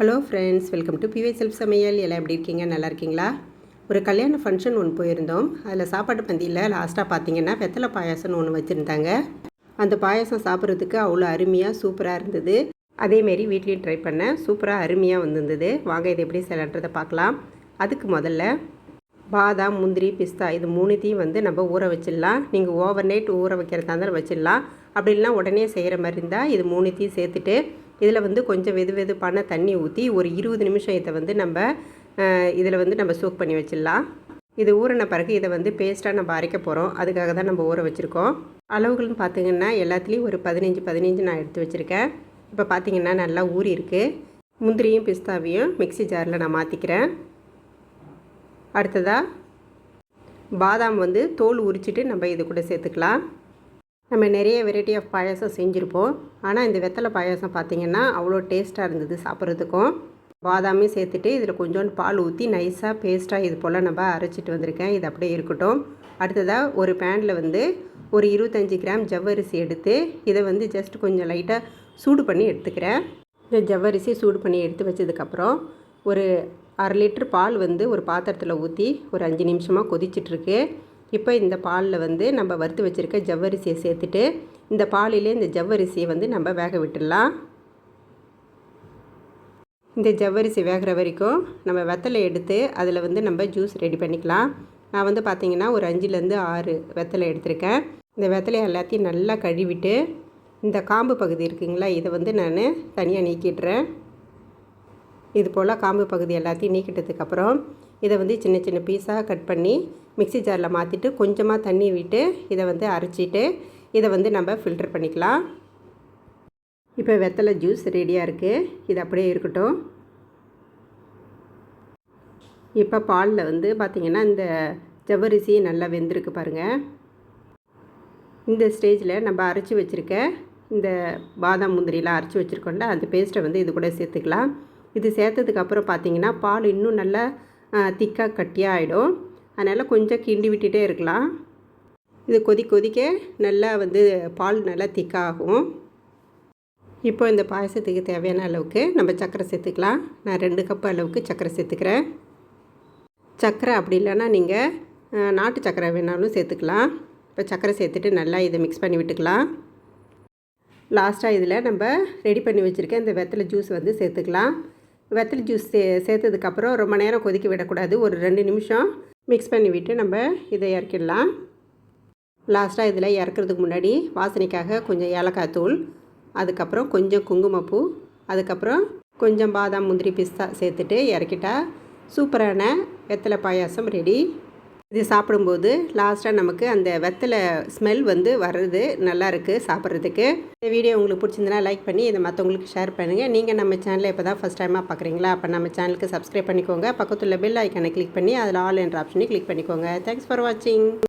Hello friends welcome to பிவை self சமையல். எல்லாம் எப்படி இருக்கீங்க? நல்லா இருக்கீங்களா? ஒரு கல்யாண ஃபங்க்ஷன் ஒன்று போயிருந்தோம். அதில் சாப்பாட்டு பந்தியில் லாஸ்ட்டாக பார்த்தீங்கன்னா வெத்தலை பாயாசம்னு ஒன்று வச்சுருந்தாங்க. அந்த பாயாசம் சாப்பிட்றதுக்கு அவ்வளோ அருமையாக சூப்பராக இருந்தது. அதேமாரி வீட்லேயும் ட்ரை பண்ணேன். சூப்பராக அருமையாக வந்திருந்தது. வாங்க இது எப்படி செய்யலான்றதை பார்க்கலாம். அதுக்கு முதல்ல பாதாம் முந்திரி பிஸ்தா இது மூணுத்தையும் வந்து நம்ம ஊற வச்சிடலாம். நீங்கள் ஓவர் நைட் ஊற வைக்கிறதா இருந்தாலும் வச்சிடலாம். அப்படி இல்லைனா உடனே செய்கிற மாதிரி இருந்தால் இது மூணுத்தையும் சேர்த்துட்டு இதில் வந்து கொஞ்சம் வெது வெதுப்பான தண்ணி ஊற்றி ஒரு இருபது நிமிஷம் இதை வந்து நம்ம இதில் வந்து நம்ம சோக் பண்ணி வச்சிடலாம். இது ஊறின பிறகு இதை வந்து பேஸ்ட்டாக நம்ம அரைக்க போகிறோம் அதுக்காக தான் நம்ம ஊற வச்சுருக்கோம். அளவுகள்னு பார்த்திங்கன்னா எல்லாத்துலேயும் ஒரு பதினஞ்சு பதினஞ்சு நான் எடுத்து வச்சுருக்கேன். இப்போ பார்த்திங்கன்னா நல்லா ஊறி இருக்குது முந்திரியும் பிஸ்தாவையும் மிக்ஸி ஜாரில் நான் மாற்றிக்கிறேன் அடுத்ததாக பாதாம் வந்து தோல் உரிச்சிட்டு நம்ம இது கூட சேர்த்துக்கலாம். நம்ம நிறைய வெரைட்டி ஆஃப் பாயாசம் செஞ்சுருப்போம். ஆனால் இந்த வெத்தலை பாயாசம் பார்த்திங்கன்னா அவ்வளோ டேஸ்ட்டாக இருந்தது சாப்பிட்றதுக்கும். பாதாமே சேர்த்துட்டு இதில் கொஞ்சோண்டு பால் ஊற்றி நைஸாக பேஸ்ட்டாக இது போல் நம்ம அரைச்சிட்டு வந்திருக்கேன். இது அப்படியே இருக்கட்டும். அடுத்ததாக ஒரு பேனில் வந்து ஒரு இருபத்தஞ்சி கிராம் ஜவ்வரிசி எடுத்து இதை வந்து ஜஸ்ட் கொஞ்சம் லைட்டாக சூடு பண்ணி எடுத்துக்கிறேன். இந்த ஜவ்வரிசி சூடு பண்ணி எடுத்து வச்சதுக்கப்புறம் ஒரு அரை லிட்டர் பால் வந்து ஒரு பாத்திரத்தில் ஊற்றி ஒரு அஞ்சு நிமிஷமாக கொதிச்சிட்ருக்கு இப்போ இந்த பாலில் வந்து நம்ம வறுத்து வச்சுருக்க ஜவ்வரிசியை சேர்த்துட்டு இந்த பாலிலே இந்த ஜவ்வரிசியை வந்து நம்ம வேக விட்டுடலாம். இந்த ஜவ்வரிசி வேகிற வரைக்கும் நம்ம வெத்தலை எடுத்து அதில் வந்து நம்ம ஜூஸ் ரெடி பண்ணிக்கலாம். நான் வந்து பார்த்திங்கன்னா ஒரு அஞ்சுலேருந்து ஆறு வெத்தலை எடுத்திருக்கேன். இந்த வெத்தலை எல்லாத்தையும் நல்லா கழுவிட்டு இந்த காம்பு பகுதி இருக்குங்களா இதை வந்து நான் தனியாக நீக்கிடுறேன். இது போல் காம்பு பகுதி எல்லாத்தையும் நீக்கிட்டதுக்கப்புறம் இதை வந்து சின்ன சின்ன பீஸாக கட் பண்ணி மிக்சி ஜாரில் மாற்றிட்டு கொஞ்சமாக தண்ணி விட்டு இதை வந்து அரைச்சிட்டு இதை வந்து நம்ம ஃபில்டர் பண்ணிக்கலாம். இப்போ வெத்தலை ஜூஸ் ரெடியாக இருக்குது இது அப்படியே இருக்கட்டும். இப்போ பாலில் வந்து பார்த்திங்கன்னா இந்த ஜவ்வரிசி நல்லா வெந்திருக்கு பாருங்கள் இந்த ஸ்டேஜில் நம்ம அரைச்சி வச்சுருக்க இந்த பாதாம் முந்திரிலாம் அரைச்சி வச்சுருக்கோம்ல அந்த பேஸ்ட்டை வந்து இது கூட சேர்த்துக்கலாம். இது சேர்த்ததுக்கப்புறம் பார்த்தீங்கன்னா பால் இன்னும் நல்லா திக்காக கட்டியாக ஆகிடும் அதனால் கொஞ்சம் கிண்டி விட்டுட்டே இருக்கலாம். இது கொதி கொதிக்க நல்லா வந்து பால் நல்லா திக்காகும். இப்போ இந்த பாயசத்துக்கு தேவையான அளவுக்கு நம்ம சர்க்கரை சேர்த்துக்கலாம். நான் ரெண்டு கப் அளவுக்கு சர்க்கரை சேர்த்துக்கிறேன். சர்க்கரை அப்படி இல்லைன்னா நீங்கள் நாட்டு சர்க்கரை வேணாலும் சேர்த்துக்கலாம். இப்போ சர்க்கரை சேர்த்துட்டு நல்லா இதை மிக்ஸ் பண்ணி விட்டுக்கலாம். லாஸ்ட்டாக இதில் நம்ம ரெடி பண்ணி வச்சுருக்க இந்த வெத்தலை ஜூஸ் வந்து சேர்த்துக்கலாம். வெத்தலை ஜூஸ் சே சேர்த்ததுக்கப்புறம் ரொம்ப நேரம் கொதிக்க விடக்கூடாது. ஒரு ரெண்டு நிமிஷம் மிக்ஸ் பண்ணி விட்டு நம்ம இதை இறக்கிடலாம். லாஸ்ட்டாக இதில் இறக்குறதுக்கு முன்னாடி வாசனைக்காக கொஞ்சம் ஏலக்காய் தூள் அதுக்கப்புறம் கொஞ்சம் குங்குமப்பூ அதுக்கப்புறம் கொஞ்சம் பாதாம் முந்திரி பிஸ்தா சேர்த்துட்டு இறக்கிட்டா சூப்பரான வெத்தலை பாயாசம் ரெடி இது சாப்பிடும்போது லாஸ்ட்டாக நமக்கு அந்த வெத்தலை ஸ்மெல் வந்து வர்றது நல்லாயிருக்கு சாப்பிட்றதுக்கு. இந்த வீடியோ உங்களுக்கு பிடிச்சிருந்தனா லைக் பண்ணி இதை மற்றவங்களுக்கு ஷேர் பண்ணுங்கள் நீங்கள் நம்ம சேனலை இப்போ தான் ஃபஸ்ட் டைமாக பார்க்குறீங்களா அப்போ நம்ம சேனலுக்கு சப்ஸ்கிரைப் பண்ணிக்கோங்க. பக்கத்தில் பெல் ஐக்கனை கிளிக் பண்ணி அதில் ஆல் என்ற ஆப்ஷனையும் கிளிக் பண்ணிக்கோங்க. தேங்க்ஸ் ஃபார் வாட்சிங்